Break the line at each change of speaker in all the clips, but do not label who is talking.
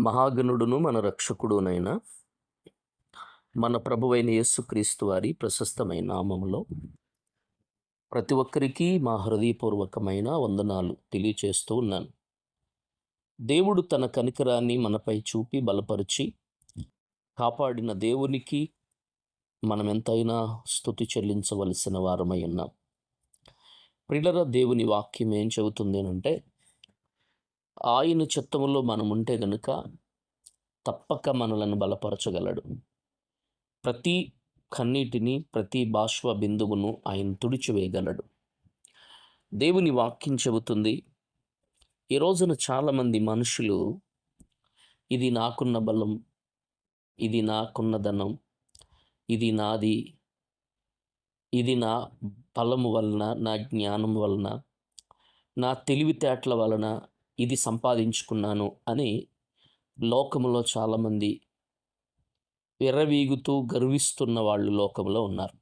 మహాగణుడును మన రక్షకుడునైన మన ప్రభువైన యేసుక్రీస్తు వారి ప్రశస్తమైన నామంలో ప్రతి ఒక్కరికి మా హృదయపూర్వకమైన వందనాలు తెలియచేస్తూ ఉన్నాను. దేవుడు తన కనికరాన్ని మనపై చూపి బలపరిచి కాపాడిన దేవునికి మనం ఎంతైనా స్థుతి చెల్లించవలసిన వారమై ఉన్నాం. ప్రిలర దేవుని వాక్యం ఏం చెబుతుంది అంటే ఆయన చిత్తములో మనం ఉంటే గనుక తప్పక మనలను బలపరచగలడు. ప్రతి కన్నీటిని ప్రతి బాష్ప బిందువును ఆయన తుడిచివేయగలడు. దేవుని వాక్యం చెబుతుంది ఈ రోజున చాలామంది మనుషులు ఇది నాకున్న బలం ఇది నాకున్న ధనం ఇది నాది ఇది నా బలము వలన నా జ్ఞానం వలన నా తెలివితేటల వలన ఇది సంపాదించుకున్నాను అని లోకములో చాలామంది విర్రవీగుతూ గర్విస్తున్న వాళ్ళు లోకంలో ఉన్నారు.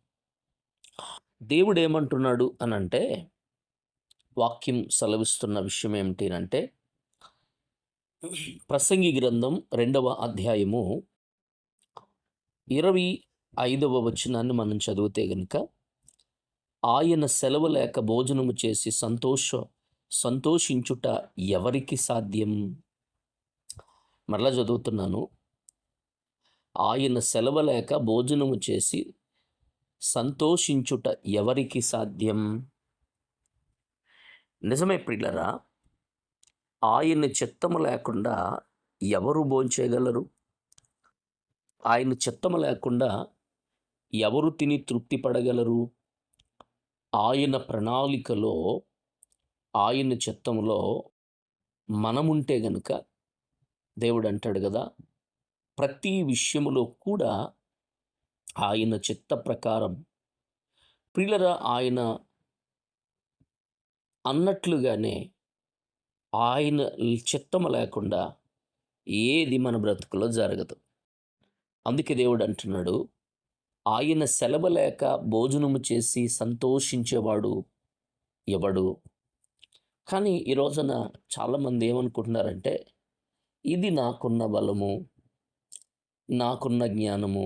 దేవుడు ఏమంటున్నాడు అని అంటే వాక్యం సెలవిస్తున్న విషయం ఏమిటి అంటే ప్రసంగి గ్రంథం రెండవ అధ్యాయము ఇరవై ఐదవ వచనాన్ని మనం చదివితే గనుక ఆయన సెలవు లేక భోజనము చేసి సంతోష సంతోషించుట ఎవరికి సాధ్యం? మరలా చదువుతున్నాను. ఆయన సెలవు లేక భోజనము చేసి సంతోషించుట ఎవరికి సాధ్యం? నిజమే ప్రిల్లరా ఆయన చిత్తము లేకుండా ఎవరు భోంచేయగలరు? ఆయన చిత్తము లేకుండా ఎవరు తిని తృప్తి పడగలరు? ఆయన ప్రణాళికలో ఆయన చిత్తంలో మనముంటే గనుక దేవుడు అంటాడు కదా ప్రతి విషయములో కూడా ఆయన చిత్త ప్రకారం ప్రియులరా ఆయన అన్నట్లుగానే ఆయన చిత్తము లేకుండా ఏది మన బ్రతుకులో జరగదు. అందుకే దేవుడు అంటున్నాడు ఆయన సెలవు లేక భోజనము చేసి సంతోషించేవాడు ఎవడు? కానీ ఈ రోజున చాలామంది ఏమనుకుంటున్నారంటే ఇది నాకున్న బలము నాకున్న జ్ఞానము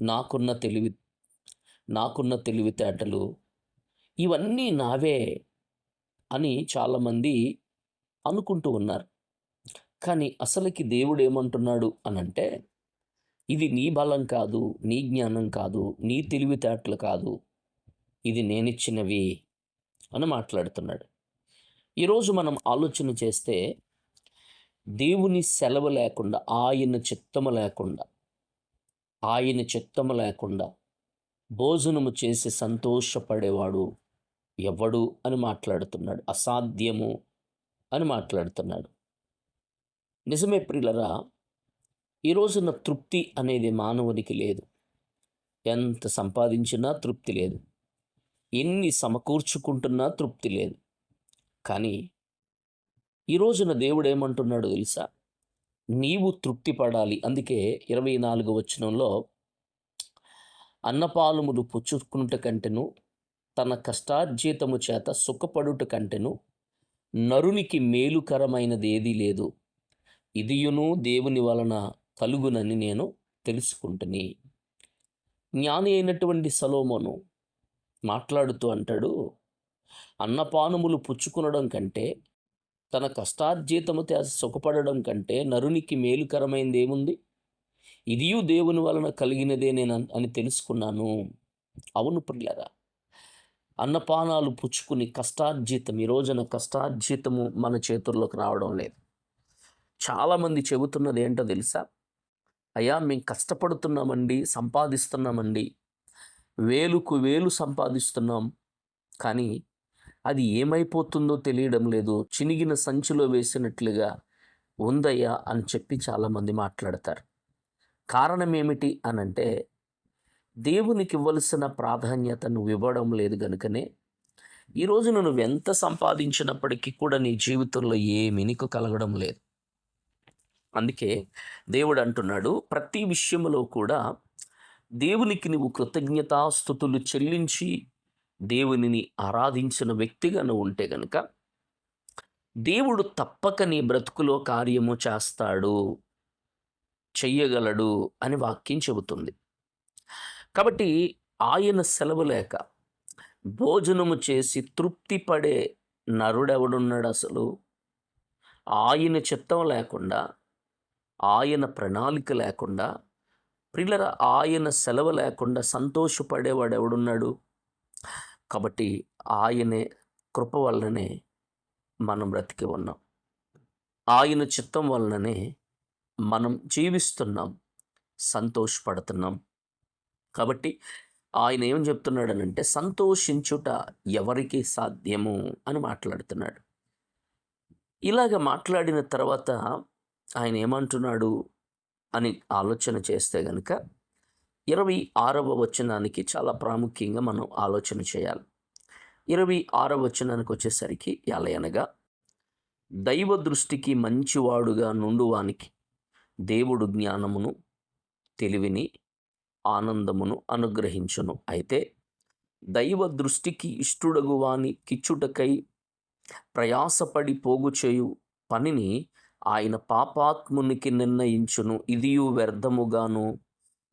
నాకున్న తెలివి నాకున్న తెలివితేటలు ఇవన్నీ నావే అని చాలామంది అనుకుంటూ ఉన్నారు. కానీ అసలుకి దేవుడు ఏమంటున్నాడు అనంటే ఇది నీ బలం కాదు నీ జ్ఞానం కాదు నీ తెలివితేటలు కాదు ఇది నేనిచ్చినవి అని మాట్లాడుతున్నాడు. ఈరోజు మనం ఆలోచన చేస్తే దేవుని సెలవు లేకుండా ఆయన చిత్తము లేకుండా ఆయన చిత్తము లేకుండా భోజనము చేసి సంతోషపడేవాడు ఎవడు అని మాట్లాడుతున్నాడు. అసాధ్యము అని మాట్లాడుతున్నాడు. నిజమే ప్రియులరా ఈ రోజున తృప్తి అనేది మానవునికి లేదు. ఎంత సంపాదించినా తృప్తి లేదు. ఎన్ని సమకూర్చుకుంటున్నా తృప్తి లేదు. కానీ ఈ రోజున దేవుడు ఏమంటున్నాడు తెలుసా? నీవు తృప్తి పడాలి అందుకే ఇరవై నాలుగు వచనంలో అన్నపాలములు పుచ్చుకునుట కంటెను తన కష్టార్జితము చేత సుఖపడుట కంటెను నరునికి మేలుకరమైనది ఏదీ లేదు. ఇదియును దేవుని వలన కలుగునని నేను తెలుసుకుంటుని. జ్ఞాని అయినటువంటి సలోమోను మాట్లాడుతూ అంటాడు అన్నపానములు పుచ్చుకునడం కంటే తన కష్టార్జితము తే సుఖపడడం కంటే నరునికి మేలుకరమైనది ఏముంది ఇదియు దేవుని వలన కలిగినదే నేను అని తెలుసుకున్నాను. అవును ప్రియులరా అన్నపానాలు పుచ్చుకుని కష్టార్జితం ఈ రోజున కష్టార్జితము మన చేతుల్లోకి రావడం లేదు. చాలామంది చెబుతున్నది ఏంటో తెలుసా? అయ్యా మేము కష్టపడుతున్నామండి సంపాదిస్తున్నామండి. వేలుకు వేలు సంపాదిస్తున్నాం. కానీ అది ఏమైపోతుందో తెలియడం లేదు. చినిగిన సంచిలో వేసినట్లుగా ఉందయ్యా అని చెప్పి చాలామంది మాట్లాడతారు. కారణం ఏమిటి అనంటే దేవునికి ఇవ్వలసిన ప్రాధాన్యత నువ్వు ఇవ్వడం లేదు కనుకనే ఈ నువ్వు ఎంత సంపాదించినప్పటికీ కూడా నీ జీవితంలో ఏమీ నీకు కలగడం లేదు. అందుకే దేవుడు అంటున్నాడు ప్రతి విషయంలో కూడా దేవునికి నువ్వు కృతజ్ఞతాస్థుతులు చెల్లించి దేవునిని ఆరాధించిన వ్యక్తిగా నువ్వు ఉంటే గనుక దేవుడు తప్పక నీ బ్రతుకులో కార్యము చేస్తాడు చెయ్యగలడు అని వాక్యం చెబుతుంది. కాబట్టి ఆయన సెలవు లేక భోజనము చేసి తృప్తి పడే నరుడెవడున్నాడు అసలు? ఆయన చిత్తం లేకుండా ఆయన ప్రణాళిక లేకుండా ప్రిల్లర ఆయన సెలవు లేకుండా సంతోషపడేవాడు ఎవడున్నాడు కాబట్టి ఆయనే కృప వల్లనే మనం బ్రతికి ఉన్నాం. ఆయన చిత్తం వలననే మనం జీవిస్తున్నాం. సంతోషపడుతున్నాం. కాబట్టి ఆయన ఏం చెప్తున్నాడనంటే సంతోషించుట ఎవరికి సాధ్యము? అని మాట్లాడుతున్నాడు. ఇలాగ మాట్లాడిన తర్వాత ఆయన ఏమంటున్నాడు అని ఆలోచన చేస్తే గనుక ఇరవై ఆరవ వచనానికి చాలా ప్రాముఖ్యంగా మనం ఆలోచన చేయాలి. ఇరవై ఆరవ వచనానికి వచ్చేసరికి ఎలయనగా దైవ దృష్టికి మంచివాడుగా నుండువానికి దేవుడు జ్ఞానమును తెలివిని ఆనందమును అనుగ్రహించును. అయితే దైవ దృష్టికి ఇష్టడగు వాని కిచ్చుటకై ప్రయాసపడి పోగు చేయు పనిని ఆయన పాపాత్మునికి నిర్ణయించును. ఇదియు వ్యర్థముగాను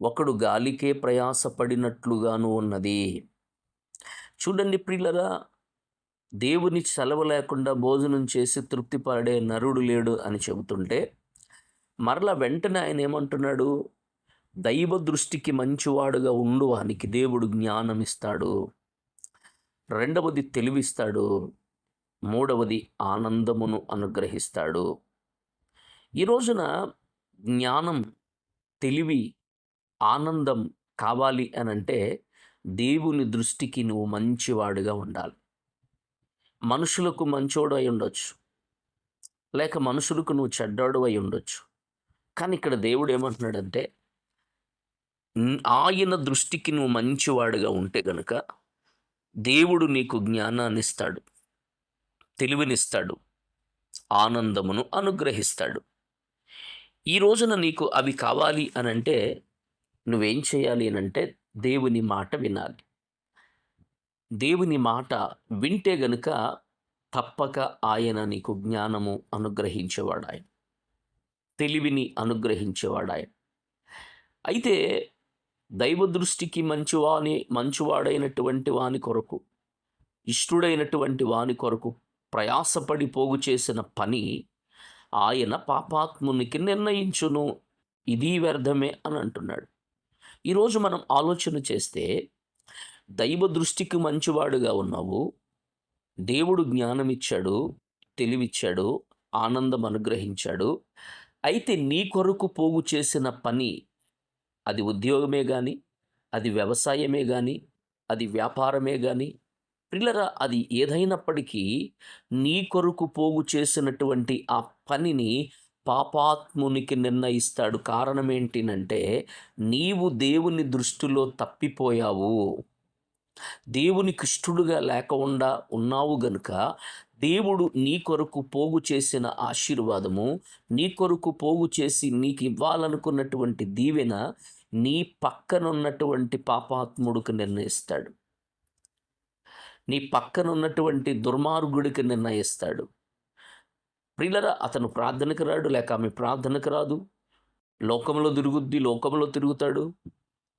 ఒకడు గాలికే ప్రయాసపడినట్లుగాను ఉన్నది. చూడండి ప్రియులరా దేవుని సెలవు లేకుండా భోజనం చేసి తృప్తి పడే నరుడు లేడు అని చెబుతుంటే మరల వెంటనే ఆయన ఏమంటున్నాడు? దైవ దృష్టికి మంచివాడుగా ఉండువానికి దేవుడు జ్ఞానం ఇస్తాడు. రెండవది తెలివిస్తాడు. మూడవది ఆనందమును అనుగ్రహిస్తాడు. ఈ రోజున జ్ఞానం తెలివి ఆనందం కావాలి అని అంటే దేవుని దృష్టికి నువ్వు మంచివాడుగా ఉండాలి. మనుషులకు మంచోడు అయి ఉండొచ్చు. లేక మనుషులకు నువ్వు చెడ్డాడు అయి ఉండొచ్చు. కానీ ఇక్కడ దేవుడు ఏమంటున్నాడంటే ఆయన దృష్టికి నువ్వు మంచివాడుగా ఉంటే గనుక దేవుడు నీకు జ్ఞానాన్ని ఇస్తాడు తెలివినిస్తాడు. ఆనందమును అనుగ్రహిస్తాడు. ఈ రోజున నీకు అవి కావాలి అని అంటే నువ్వేం చేయాలి అని అంటే దేవుని మాట వినాలి. దేవుని మాట వింటే గనుక తప్పక ఆయన నీకు జ్ఞానము అనుగ్రహించేవాడు ఆయన. తెలివిని అనుగ్రహించేవాడు ఆయన. అయితే దైవ దృష్టికి మంచివాని మంచివాడైనటువంటి వాని కొరకు ఇష్టుడైనటువంటి వాని కొరకు ప్రయాసపడి పోగు చేసిన పని ఆయన పాపాత్మునికి నిర్ణయించును. ఇది వ్యర్థమే అని అంటున్నాడు. ఈరోజు మనం ఆలోచన చేస్తే దైవ దృష్టికి మంచివాడుగా ఉన్నావు దేవుడు జ్ఞానం ఇచ్చాడు తెలివిచ్చాడు ఆనందం అనుగ్రహించాడు. అయితే నీ కొరకు పోగు చేసిన పని అది ఉద్యోగమే కానీ అది వ్యవసాయమే కానీ అది వ్యాపారమే కానీ పిల్లరా అది ఏదైనప్పటికీ నీ కొరకు పోగు చేసినటువంటి ఆ పనిని పాపాత్మునికి నిర్ణయిస్తాడు. కారణం ఏంటినంటే నీవు దేవుని దృష్టిలో తప్పిపోయావు. దేవునికి ఇష్టడుగా లేకుండా ఉన్నావు గనుక దేవుడు నీ కొరకు పోగు చేసిన ఆశీర్వాదము నీ కొరకు పోగు చేసి నీకు ఇవ్వాలనుకున్నటువంటి దీవెన నీ పక్కనున్నటువంటి పాపాత్ముడికి నిర్ణయిస్తాడు. నీ పక్కనున్నటువంటి దుర్మార్గుడికి నిర్ణయిస్తాడు. ప్రియులరా అతను ప్రార్థనకు రాడు లేక ఆమె ప్రార్థనకు రాదు. లోకంలో తిరుగుద్ది లోకంలో తిరుగుతాడు.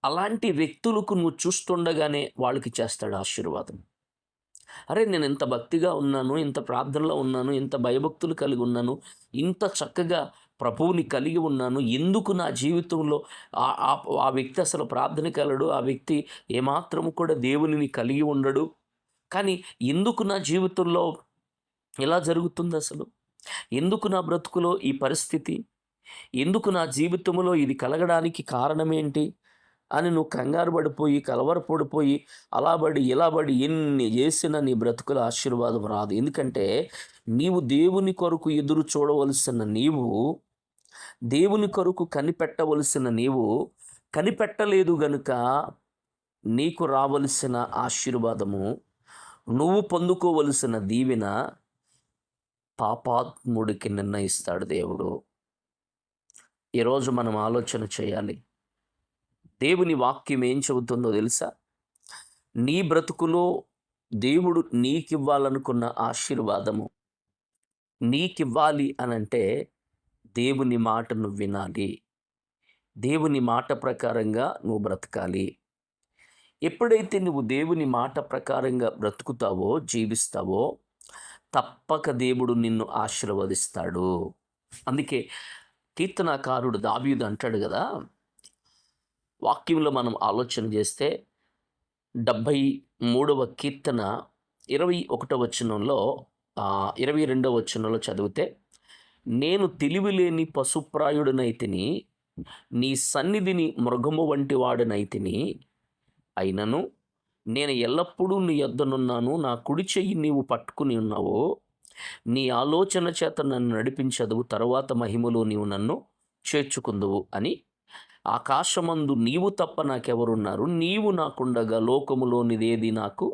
అలాంటి వ్యక్తులకు నువ్వు చూస్తుండగానే వాళ్ళకి చేస్తాడు ఆశీర్వాదం. అరే నేను ఇంత భక్తిగా ఉన్నాను ఇంత ప్రార్థనలో ఉన్నాను ఇంత భయభక్తులు కలిగి ఉన్నాను ఇంత చక్కగా ప్రభువుని కలిగి ఉన్నాను ఎందుకు నా జీవితంలో ఆ ఆ- ఆ వ్యక్తి అసలు ప్రార్థనకి వెళ్ళడు ఆ వ్యక్తి ఏమాత్రము కూడా దేవునిని కలిగి ఉండడు? కానీ ఎందుకు నా జీవితంలో ఎలా జరుగుతుంది అసలు? ఎందుకు నా బ్రతుకులో ఈ పరిస్థితి? ఎందుకు నా జీవితంలో ఇది కలగడానికి కారణం ఏంటి అని నువ్వు కంగారు పడిపోయి కలవరపడిపోయి అలా పడి ఇలా పడి ఎన్ని చేసినా నీ బ్రతుకుల ఆశీర్వాదం రాదు. ఎందుకంటే నీవు దేవుని కొరకు ఎదురు చూడవలసిన నీవు దేవుని కొరకు కనిపెట్టవలసిన నీవు కనిపెట్టలేదు గనుక నీకు రావలసిన ఆశీర్వాదము నువ్వు పొందుకోవలసిన దీవెన పాపాత్ముడికి నిర్ణయిస్తాడు దేవుడు. ఈరోజు మనం ఆలోచన చేయాలి. దేవుని వాక్యం ఏం చెబుతుందో తెలుసా? నీ బ్రతుకులో దేవుడు నీకివ్వాలనుకున్న ఆశీర్వాదము. నీకివ్వాలి అనంటే దేవుని మాట నువ్వు వినాలి. దేవుని మాట ప్రకారంగా నువ్వు బ్రతకాలి. ఎప్పుడైతే నువ్వు దేవుని మాట ప్రకారంగా బ్రతుకుతావో జీవిస్తావో తప్పక దేవుడు నిన్ను ఆశీర్వదిస్తాడు. అందుకే కీర్తనాకారుడు దావీదు అంటాడు కదా వాక్యంలో మనం ఆలోచన చేస్తే డెబ్భై మూడవ కీర్తన ఇరవై ఒకటవ వచనంలో ఇరవై రెండవ వచనంలో చదివితే నేను తెలివిలేని పశుప్రాయుడనైతిని నీ సన్నిధిని మృగము వంటి వాడనైతిని అయినను నేను ఎల్లప్పుడూ నీ యొద్దనున్నాను నా కుడి చెయ్యి నీవు పట్టుకుని ఉన్నావు నీ ఆలోచన చేత నన్ను నడిపించదువు తర్వాత మహిమలో నీవు నన్ను చేర్చుకుందువు అని ఆకాశమందు నీవు తప్ప నాకెవరున్నారు? నీవు నాకుండగా లోకములోనిదేది నాకు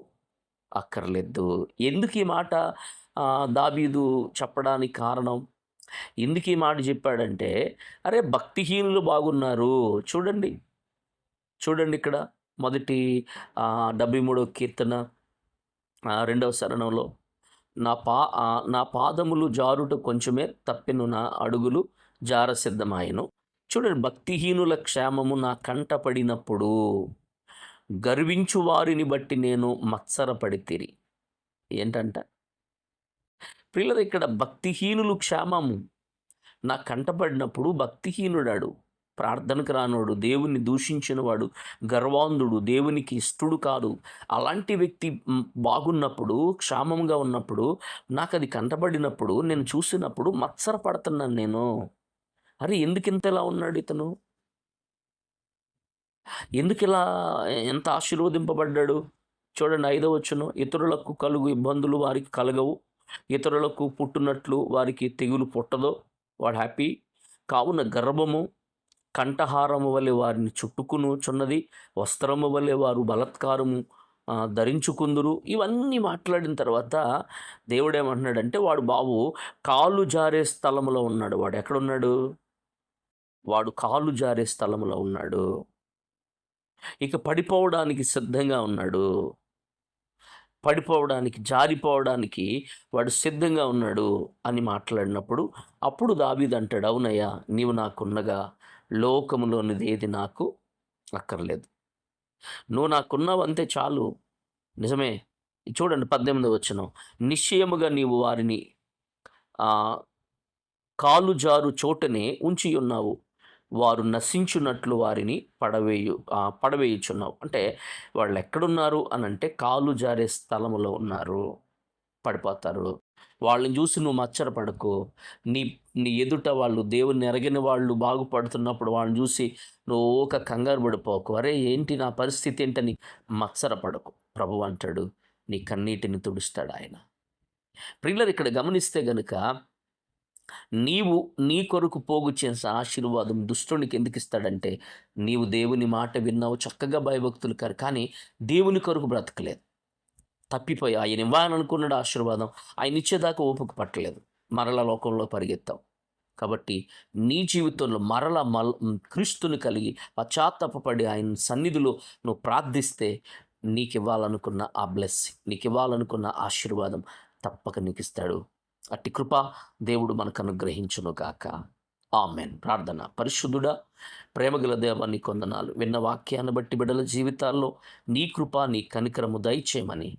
అక్కర్లేదు. ఎందుకు ఈ మాట దాబీదు చెప్పడానికి కారణం? ఎందుకు ఈ మాట చెప్పాడంటే అరే భక్తిహీనులు బాగున్నారు. చూడండి. చూడండి ఇక్కడ. మొదటి డెబ్భై డెబ్బై మూడవ కీర్తన రెండవ శరణంలో నా పా నా పాదములు జారుట కొంచెమే తప్పెను నా అడుగులు జార సిద్ధమాయను. చూడండి భక్తిహీనుల క్షేమము నా కంట పడినప్పుడు గర్వించు వారిని బట్టి నేను మత్సరపడితిరి. ఏంటంట? పిల్లలు ఇక్కడ భక్తిహీనులు క్షేమము నా కంటపడినప్పుడు భక్తిహీనుడాడు. ప్రార్థనకు రానోడు దేవుణ్ణి దూషించినవాడు గర్వాంధుడు దేవునికి ఇష్టడు కాదు. అలాంటి వ్యక్తి బాగున్నప్పుడు క్షామంగా ఉన్నప్పుడు నాకు అది కంటబడినప్పుడు నేను చూసినప్పుడు మత్సర పడుతున్నాను నేను. అరే ఎందుకు ఇంత ఇలా ఉన్నాడు ఇతను? ఎందుకు ఇలా ఎంత ఆశీర్వదింపబడ్డాడు? చూడండి ఐదో వచ్చును ఇతరులకు కలుగు ఇబ్బందులు వారికి కలగవు. ఇతరులకు పుట్టినట్లు వారికి తెగులు పుట్టదో. వాడు హ్యాపీ. కావున గర్భము కంఠహారము వలె వారిని చుట్టుకునుచున్నది వస్త్రము వలె వారు బలత్కారము ధరించుకుందురు. ఇవన్నీ మాట్లాడిన తర్వాత దేవుడు ఏమంటున్నాడంటే వాడు బాబు కాలు జారే స్థలంలో ఉన్నాడు. వాడు ఎక్కడున్నాడు? వాడు కాలు జారే స్థలంలో ఉన్నాడు. ఇక పడిపోవడానికి సిద్ధంగా ఉన్నాడు. పడిపోవడానికి జారిపోవడానికి వాడు సిద్ధంగా ఉన్నాడు అని మాట్లాడినప్పుడు అప్పుడు దావీదంటాడు అవునయ్యా నీవు నాకున్నగా లోకములోనిది ఏది నాకు అక్కర్లేదు. నువ్వు నాకున్నావంతే చాలు. నిజమే. చూడండి పద్దెనిమిది వచ్చిన నిశ్చయముగా నీవు వారిని కాలు జారు చోటనే ఉంచి ఉన్నావు వారు నశించున్నట్లు వారిని పడవేయు పడవేయుచున్నావు. అంటే వాళ్ళు ఎక్కడున్నారు అని అంటే కాలు జారే స్థలములో ఉన్నారు. పడిపోతారు. వాళ్ళని చూసి నువ్వు మచ్చరపడకు. నీ నీ ఎదుట వాళ్ళు దేవుని ఎరగిన వాళ్ళు బాగుపడుతున్నప్పుడు వాళ్ళని చూసి నువ్వు ఒక కంగారు పడిపోకు. అరే ఏంటి నా పరిస్థితి ఏంటని మచ్చరపడకు. ప్రభు అంటాడు నీ కన్నీటిని తుడుస్తాడు ఆయన. ప్రిల్లర్ ఇక్కడ గమనిస్తే గనుక నీవు నీ కొరకు పోగు చేసిన ఆశీర్వాదం దుష్టునికి ఎందుకు ఇస్తాడంటే నీవు దేవుని మాట విన్నావు చక్కగా భయభక్తులు కారు కానీ దేవుని కొరకు బ్రతకలేదు. తప్పిపోయి ఆయన ఇవ్వాలనుకున్నాడు ఆశీర్వాదం ఆయన ఇచ్చేదాకా ఓపిక పట్టలేదు. మరల లోకంలో పరిగెత్తాం. కాబట్టి నీ జీవితంలో మరల మల్ క్రీస్తుని కలిగి పశ్చాత్తాపడి ఆయన సన్నిధిలో నువ్వు ప్రార్థిస్తే నీకు ఇవ్వాలనుకున్న ఆ బ్లెస్సింగ్ నీకు ఇవ్వాలనుకున్న ఆశీర్వాదం తప్పక నీకు ఇస్తాడు అట్టి కృప దేవుడు మనకు అనుగ్రహించును గాక. ఆమెన్. ప్రార్థన. పరిశుద్ధుడా ప్రేమగల దేవ నీ కొందనాలు విన్న వాక్యాన్ని బట్టి బిడ్డల జీవితాల్లో నీ కృప నీ కనికరము దయచేయమని